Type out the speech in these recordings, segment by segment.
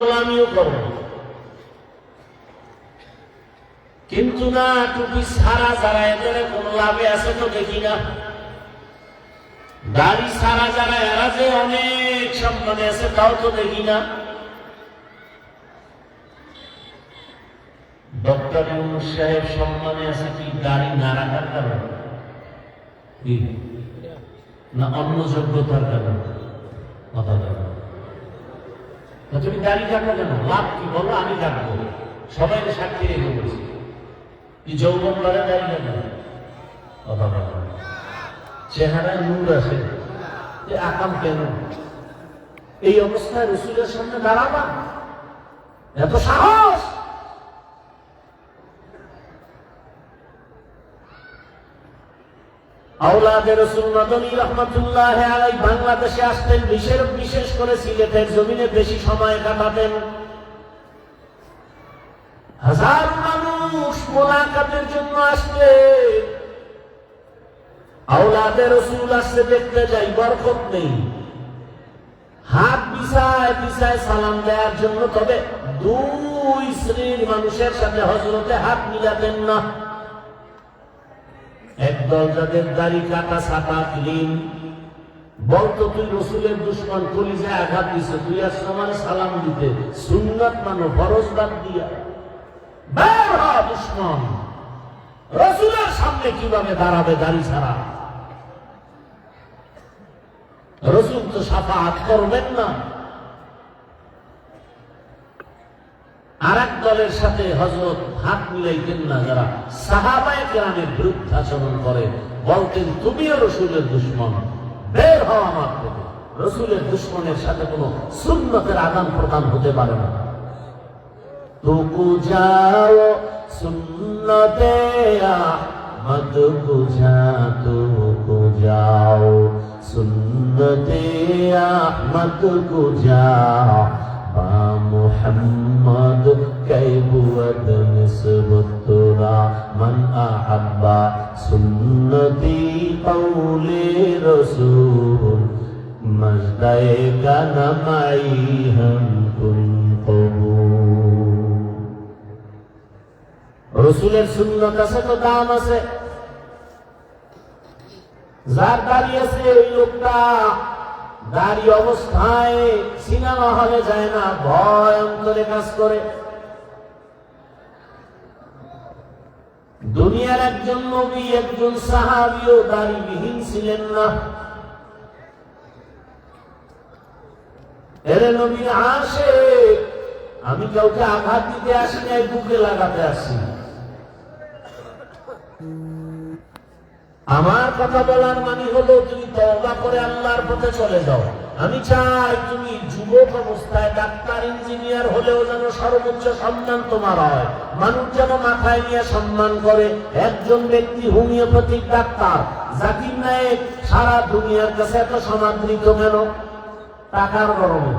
আমিও করব কিন্তু না, টুপি সারা যারা এদের কোন লাভে আছে তো দেখি না। দাড়ি সারা যারা এরা যে অনেক সম্মানে আছে, তাও তো দেখি না। ডক্টর ইউনুস সাহেব সম্মানে আছে কি? দাড়ি না রাখার কারণে? না অন্য যোগ্যতার কারণে? কথা তুমি দাড়ি জানো? কেন লাভ কি বলো, আমি জানব সবাই সাক্ষী রেখে বলছি। কি যৌবন লড়ে দাঁড়িয়ে জানো কথা। চেহারায় নূর আছে। যে আকাম কেন? এই অবস্থায় রসুলের সামনে দাঁড়াবা? এত সাহস? বাংলাদেশে আসতেন, বিশেষ বিশেষ করে সিলেটের জমিনে বেশি সময় কাটাতেন। হাজার মানুষ মোলাকাতের জন্য আসতেন। আওলাদে রসুল আসতে দেখতে যাই, বরকত নেই। হাত বিছায় বিছায় সালাম দেওয়ার জন্য, তবে দুই শ্রেণির মানুষের সাথে হজরতে হাত মিলাতেন না। একদল যাদের দাড়ি কাটা সাটা ক্লিন বলতো তুই রসুলের দুশ্মন কলিজে আঘাত দিছে। তুই আর সমান সালাম দিতে। সুন্নত মানো, ফরজ বাদ দিয়া। বের হ দুশ্মন। রসুলের সামনে কীভাবে দাঁড়াবে দাড়ি ছাড়া? রসুল তো সাফা হাত করবেন না। আর দলের সাথে হজরত হাত মিলাইতেন না যারা সাহাবায় বৃদ্ধাচরণ করে, বলতেন, তুমিও রসুলের দুশ্মন, বের আমার থেকে। রসুলের দুশ্মনের সাথে কোন সুন্নতের আদান প্রদান হতে পারে না। তুকু যাও, সুন্নতে মত বুঝা তুকু যাও, সুন্নতে আহমদ কু কাইবুয়াদ নিসবতুরা মান আহাব্বা সুন্নতি কৌলে রসুল মজদায়ে কানা মাই হম কুন কবুল রসুলের সুন্নত আছে তো দাম আছে? যার দাড়ি আছে ওই লোকটা দাড়ি অবস্থায় সিনেমা হলে যায় না, ভয় অন্তরে কাজ করে। দুনিয়ার একজন নবী, একজন সাহাবিও দাড়িবিহীন ছিলেন না। এরে নবী আসে আমি কাউকে আঘাত দিতে আসি নাই, বুকে লাগাতে আসি আমার কথা বলার মানে হলো তুমি তওবা করে আল্লাহর পথে চলে যাও। আমি চাই তুমি যুবক অবস্থায় ডাক্তার, ইঞ্জিনিয়ার হলেও যেন সর্বোচ্চ সম্মান তোমার হয়। মানুষ যেন মাথায় নিয়ে সম্মান করে। একজন ব্যক্তি হোমিওপ্যাথিক ডাক্তার, জাকির নায়েক, সারা দুনিয়ার কাছে এত সমাদৃত কেন? টাকার গরমে।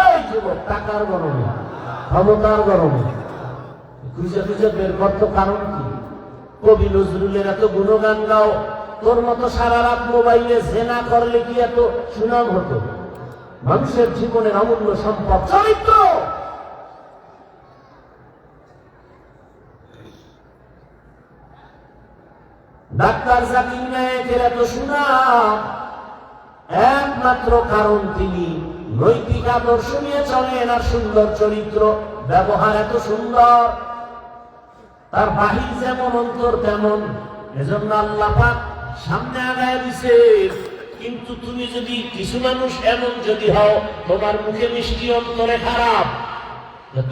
এই যুবক, টাকার গরমে। ক্ষমতার গরমে। খুঁজে খুঁজে বের করতো কারণ কি? কবি নজরুলের এত গুণগান গাও, তোর মতো সারা রাত মোবাইলে জেনা করলে কি এত সুনাম হতো? মানুষের জীবনের অমূল্য সম্পদ, চরিত্র! ডাক্তার জাকির নায়কের এত সুনাম, একমাত্র কারণ তিনি। নৈতিক আদর্শ নিয়ে চলেন আর সুন্দর চরিত্র, ব্যবহার এত সুন্দর। তার বাহির যেমন অন্তর তেমন, এজন্য আল্লাহ পাক সামনে আগায় দিছে। কিন্তু তুমি যদি কিছু মানুষ এমন যদি হও, তোমার মুখে মিষ্টি অন্তরে খারাপ।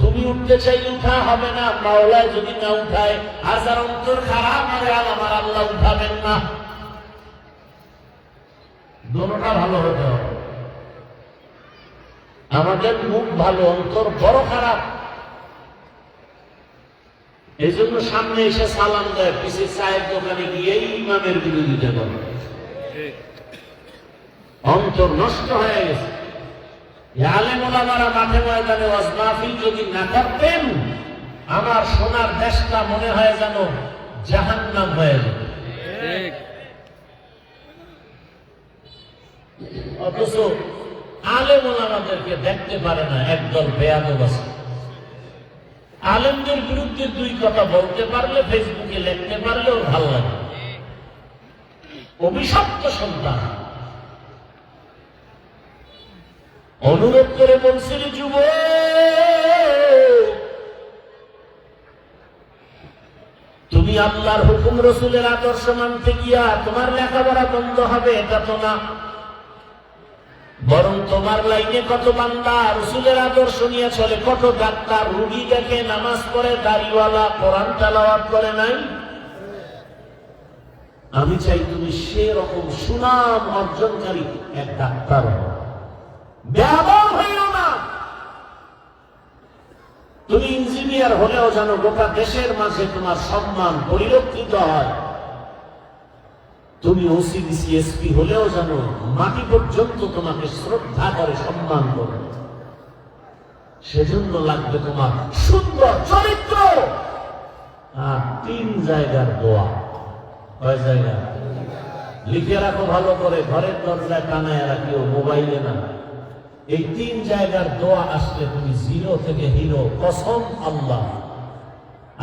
তুমি উঠতে চাই উঠা হবে না। মাওলায় যদি না উঠায় আর যার অন্তর খারাপ, আরে আমার আল্লাহ উঠাবেন না। দোনোটা ভালো হতে হবে। আমাদের মুখ ভালো, অন্তর বড় খারাপ। এই জন্য সামনে এসে সালাম দেয় পিসি চায়ের দোকানে গিয়ে ইমামের বিরোধিতা করে। অন্তর নষ্ট হয়ে গেছে। মাঠে ময়দানে যদি না করতেন, আমার সোনার দেশটা মনে হয় যেন জাহান্নাম হয়ে যেত। অথচ আলেম ওলামাদেরকে দেখতে পারে না, একদল বেয়াদব আছে। আলেমদের বিরুদ্ধে দুই কথা বলতে পারলে ফেসবুকে লিখতে পারলে ওর ভালো লাগে। অভিশপ্ত সন্তান। অনুরোধ করে বলছিল যুব, তুমি আল্লাহর হুকুম, রসুলের আদর্শ মানতে গিয়া তোমার লেখাপড়া বন্ধ হবে, এটা তো না। বরং তোমার লাইনে কত বান্দা রসুলের আদর্শ নিয়ে চলে, কত ডাক্তার রুগী দেখে নামাজ পড়ে, দাড়িওয়ালা কোরআন তালাওয়াত করে নাই? আমি চাই তুমি সেরকম সুনাম অর্জনকারী এক ডাক্তার ব্যবহার হইও না। তুমি ইঞ্জিনিয়ার হলেও যেন গোটা দেশের মাঝে তোমার সম্মান পরিলক্ষিত হয়। তুমি ওসিডিসি এসপি হলেও যেন মাটি পর্যন্ত তোমাকে শ্রদ্ধা করে সম্মান করে। সেজন্য লাগবে তোমার সুন্দর চরিত্র। আর তিন জায়গার দোয়া। কয় জায়গা? লিখে রাখো ভালো করে, ঘরের দরজায় টানায় রাখিও, মোবাইলে না। এই তিন জায়গার দোয়া আসলে তুমি জিরো থেকে হিরো, কসম আল্লাহ।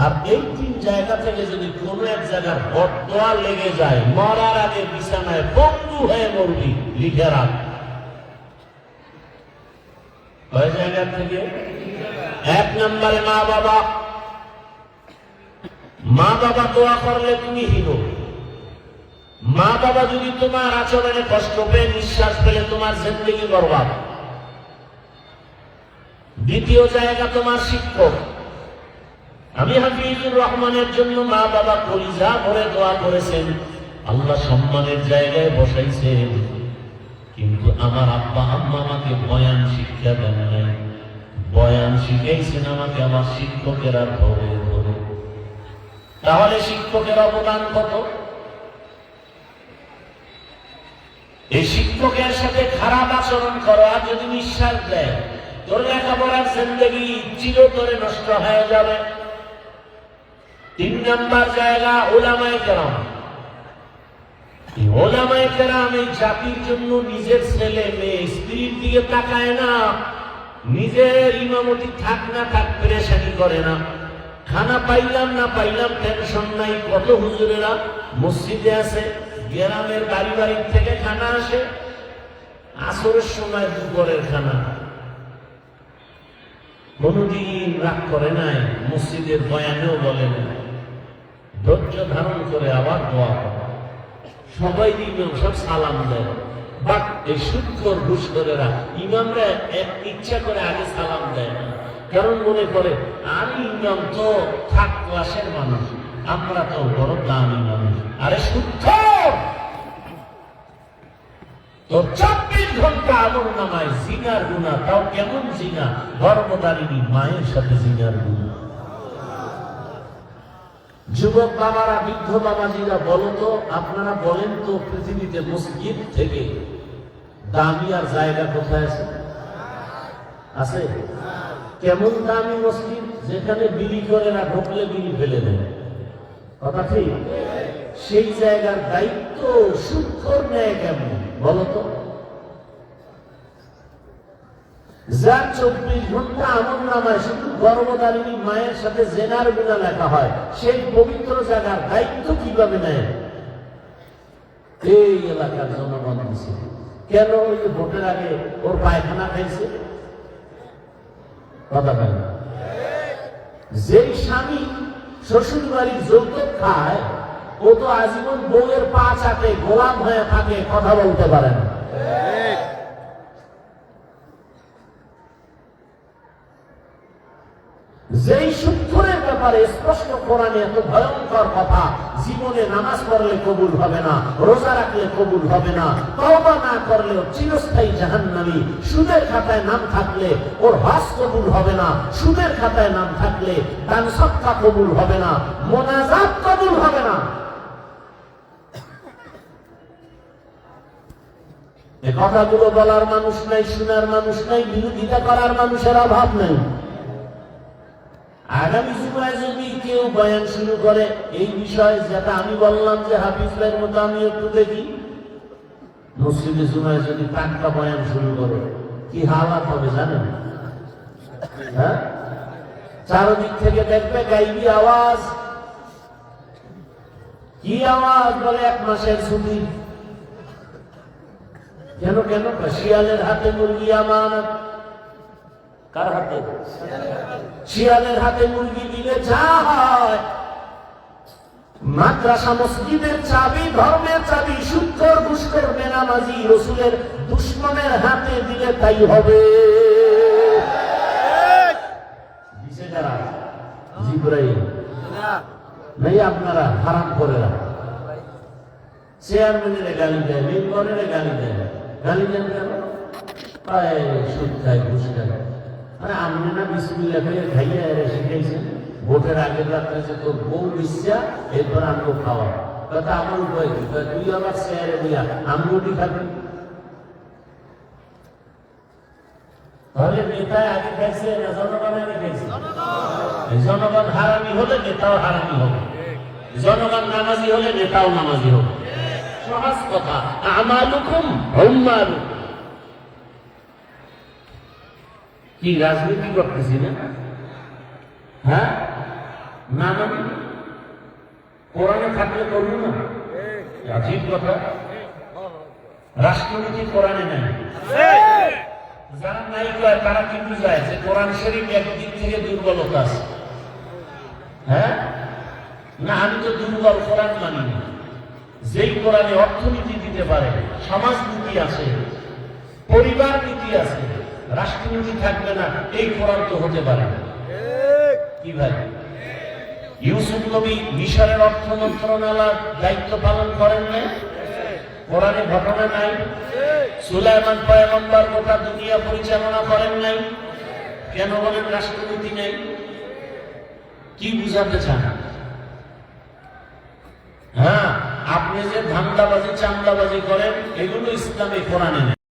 আর এই তিন জায়গা থেকে যদি কোন এক জায়গার বদোয়া লেগে যায়, মরার আগে বিছানায় বন্ধু হয়ে মরবি, লিখে রাখ। কয় জায়গা থেকে? এক নম্বরে মা বাবা। মা বাবা দোয়া করলে তুমি হিরো মা বাবা যদি তোমার আচরণে কষ্ট পেয়ে নিঃশ্বাস পেলে তোমার জিন্দগি বরবাদ। দ্বিতীয় জায়গা তোমার শিক্ষক। আমি হাফিজুর রহমানের জন্য মা বাবা কলিজা ভরে দোয়া করেছেন। আল্লাহ সম্মানের জায়গায় বসাইছেন। কিন্তু আমার আব্বা আম্মা আমাকে বয়ান শিক্ষা দেন নাই। বয়ান শিখাইছেন আমাকে আমার শিক্ষকেরা ধরে ধরে। তাহলে শিক্ষকের অবদান কত? এই শিক্ষকের সাথে খারাপ আচরণ করো, আর যদি নিঃশ্বাস দেয়, তোর লেখাপড়ার জিন্দগি চিরতরে নষ্ট হয়ে যাবে। নম্বর জায়গা ওলামাই কেরাম। এই ওলামাই কেরাম এই জাতির জন্য নিজের ছেলে, মেয়ে, স্ত্রীর দিকে তাকায় না, নিজের ইমামতি থাক না থাক পেরেশানি করে না। খানা পাইলাম না পাইলাম টেনশন নাই। কত হুজুরেরা মসজিদে আছে গ্রামের বাড়ি বাড়ির থেকে খানা আসে, আসরের সময় দুপুরের খানা। কোনদিন রাগ করে নাই, মসজিদের বয়ানেও বলে না ধৈর্য ধারণ করে আবার দোয়া করে। সবাই ইমাম সব সালাম দেয়। বাট এই সুৎখর ঘুষখোরেরা ইমামরা এক ইচ্ছা করে আগে সালাম দেয় না। কারণ মনে করে আমি ইমাম তো থাক ক্লাসের মানুষ, আমরা তো বড় দামি মানুষ। আরে সুৎখর তো চব্বিশ ঘণ্টা আমল নামায় জিনার গুণা, তাও কেমন জিনা? গর্ভদারিণী মায়ের সাথে জিনার গুণা। যুবক বাবারা, বৃদ্ধ বাবাজিরা, বলো তো, আপনারা বলেন তো পৃথিবীতে মসজিদ থেকে দামি আর জায়গা কোথায় আছে? আছে? কেমন দামি মসজিদ যেখানে বিলি করে না, ঢুকলে বিলি ফেলে দেয়? কথা ঠিক? সেই জায়গার দায়িত্ব সুক্ষর নেয় কেমন? বলতো যার চব্বিশ ঘণ্টা আমল নামায় শুধু গর্ভদারিণী মায়ের সাথে জেনার গুণা লেখা হয়, সেই পবিত্র জায়গার দায়িত্ব কীভাবে নেয়? এই এলাকার জনগণ দিছে। কেন ওই যে ভোটের আগে ওর পায়খানা খাইছে? কথা বলে না। যেই স্বামী শ্বশুর বাড়ির যৌতুক খায়, ও তো আজীবন বউয়ের পা চাটে গোলাম হয়ে থাকে, কথা বলতে পারে না। যেই সুক্ষরের ব্যাপারে স্পষ্ট কোরআনে এত ভয়ঙ্কর কথা, জীবনে নামাজ পড়লে কবুল হবে না, রোজা রাখলে কবুল হবে না, তওবা না করলেও চিরস্থায়ী জাহান্নামী, সুদের খাতায় নাম থাকলে ওর হজ কবুল হবে না, সুদের খাতায় নাম থাকলে দান সৎকা কবুল হবে না, মোনাজাত কবুল হবে না। কথাগুলো বলার মানুষ নাই, শোনার মানুষ নাই, বিরোধিতা করার মানুষের অভাব নেই। আগামী জুমায় যদি কেউ বয়ান শুরু করে? এই বিষয়ে যেটা আমি বললাম যে হাফিজ মতো আমি একটু দেখি। মসজিদে জুমায় যদি টাটকা বয়ান শুরু করে, কি হালাত হবে জানেন? হ্যাঁ? চারদিক থেকে দেখবে গাইবি আওয়াজ। কি আওয়াজ বলে এক মাসের ছুটি? কেন কেন? শিয়ালের হাতে মুরগি আমানত। কার হাতে? শিয়ালের হাতে মুরগি দিলে যা হয়। মাদ্রাসা, মসজিদের চাবি, ধর্মের চাবি সুৎকর দুষ্কর বেনামাজি রসুলের দুশ্মনের হাতে দিলে তাই হবে। নাই আপনারা, হারাম করে রাখা চেয়ারম্যানের গালি দেয়, মেম্বরের গালি দেয়। গালি দেন কেন? পায়ে সুদ খায় ঘুষ খায় আরে আপনি না বিসমিল্লা খেয়ে খাইয়া এরা শিখাইছেন ভোটের আগের রাত্রে যে তোর বউ বিশ্বাস এরপর আমগো খাওয়া। কথা আমার উপায় কি? তুই আবার চেয়ারে দিয়া আমি ওটি খাবি? তাহলে নেতায় আগে খাইছে, না জনগণ আগে খাইছে? জনগণ হারামি হলে নেতাও হারামি হবে। জনগণ নামাজি হলে নেতাও নামাজি হবে। সহজ কথা। আমালুকুম হুম্মালুকুম। কি, রাজনীতি করতেছি না? হ্যাঁ? না না না। কোরআনে থাকলে করব না? আজীব কথা। রাষ্ট্রনীতি কোরআনে নাই। যারা নাই কয়, তারা কিন্তু যায়। যে কোরআন শরীফ একদিক থেকে দুর্বলতা আছে। হ্যাঁ? না, আমি তো দুর্বল কোরআন মানি না। যেই কোরআনে অর্থনীতি দিতে পারে, সমাজনীতি আছে পরিবার নীতি আছে রাষ্ট্রনীতি থাকবে না এই কোরআন তো হতে পারে না। কি ভাই? ইউসুফ নবী মিশরের অর্থ মন্ত্রণালয়ের দায়িত্ব পালন করেন না কোরআনে ঘটনা নাই? সুলাইমান পয়গম্বর গোটা দুনিয়া পরিচালনা করেন নাই? কেন বলেন রাষ্ট্রপতি নেই? কি বুঝাতে চান? হ্যাঁ আপনি যে ধান্দাবাজি চান্দাবাজি করেন এগুলো ইসলামে কোরআনে নেই।